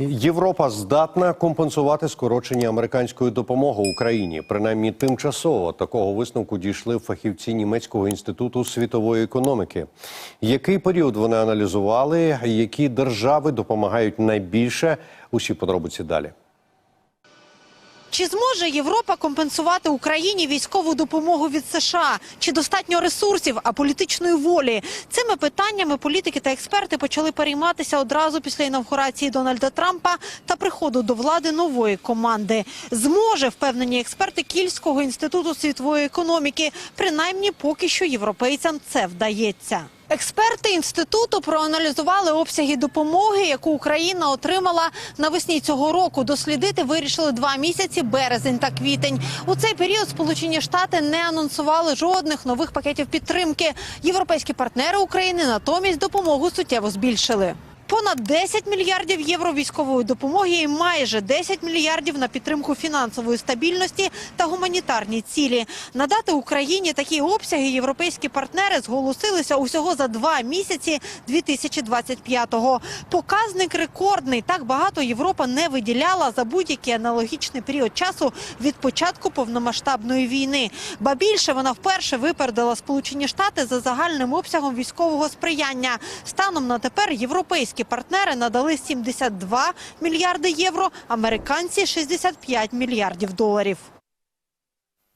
Європа здатна компенсувати скорочення американської допомоги Україні. Принаймні тимчасово такого висновку дійшли фахівці німецького інституту світової економіки. Який період вони аналізували? Які держави допомагають найбільше? Усі подробиці далі. Чи зможе Європа компенсувати Україні військову допомогу від США? Чи достатньо ресурсів, а політичної волі? Цими питаннями політики та експерти почали перейматися одразу після інавгурації Дональда Трампа та приходу до влади нової команди. Зможе впевнені експерти Кільського інституту світової економіки. Принаймні, поки що європейцям це вдається. Експерти інституту проаналізували обсяги допомоги, яку Україна отримала навесні цього року. Дослідити вирішили два місяці березень та квітень. У цей період Сполучені Штати не анонсували жодних нових пакетів підтримки. Європейські партнери України натомість допомогу суттєво збільшили. Понад 10 мільярдів євро військової допомоги і майже 10 мільярдів на підтримку фінансової стабільності та гуманітарні цілі. Надати Україні такі обсяги європейські партнери зголосилися усього за два місяці 2025-го. Показник рекордний. Так багато Європа не виділяла за будь-який аналогічний період часу від початку повномасштабної війни. Ба більше вона вперше випередила Сполучені Штати за загальним обсягом військового сприяння. Станом на тепер європейські партнери надали 72 мільярди євро, американці 65 мільярдів доларів.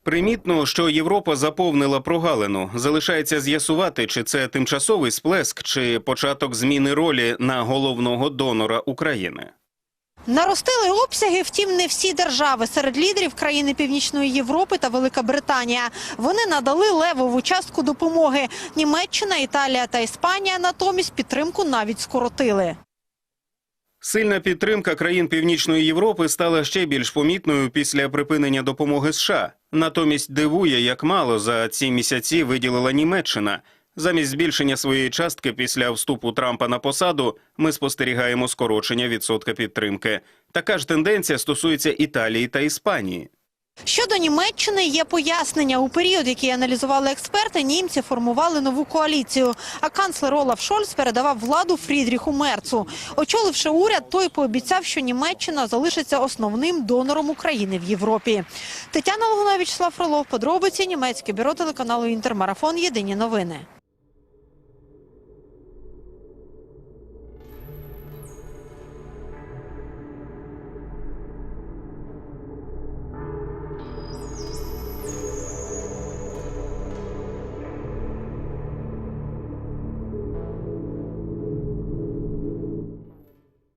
Примітно, що Європа заповнила прогалину. Залишається з'ясувати, чи це тимчасовий сплеск, чи початок зміни ролі на головного донора України. Наростили обсяги, втім, не всі держави. Серед лідерів країни Північної Європи та Велика Британія. Вони надали левову частку допомоги. Німеччина, Італія та Іспанія натомість підтримку навіть скоротили. Сильна підтримка країн Північної Європи стала ще більш помітною після припинення допомоги США. Натомість дивує, як мало за ці місяці виділила Німеччина. Замість збільшення своєї частки після вступу Трампа на посаду ми спостерігаємо скорочення відсотка підтримки. Така ж тенденція стосується Італії та Іспанії. Щодо Німеччини є пояснення. У період, який аналізували експерти, німці формували нову коаліцію. А канцлер Олаф Шольц передавав владу Фрідріху Мерцу. Очоливши уряд, той пообіцяв, що Німеччина залишиться основним донором України в Європі. Тетяна Логунович, Слав Фролов, подробиці німецьке бюро телеканалу Інтермарафон. Єдині новини.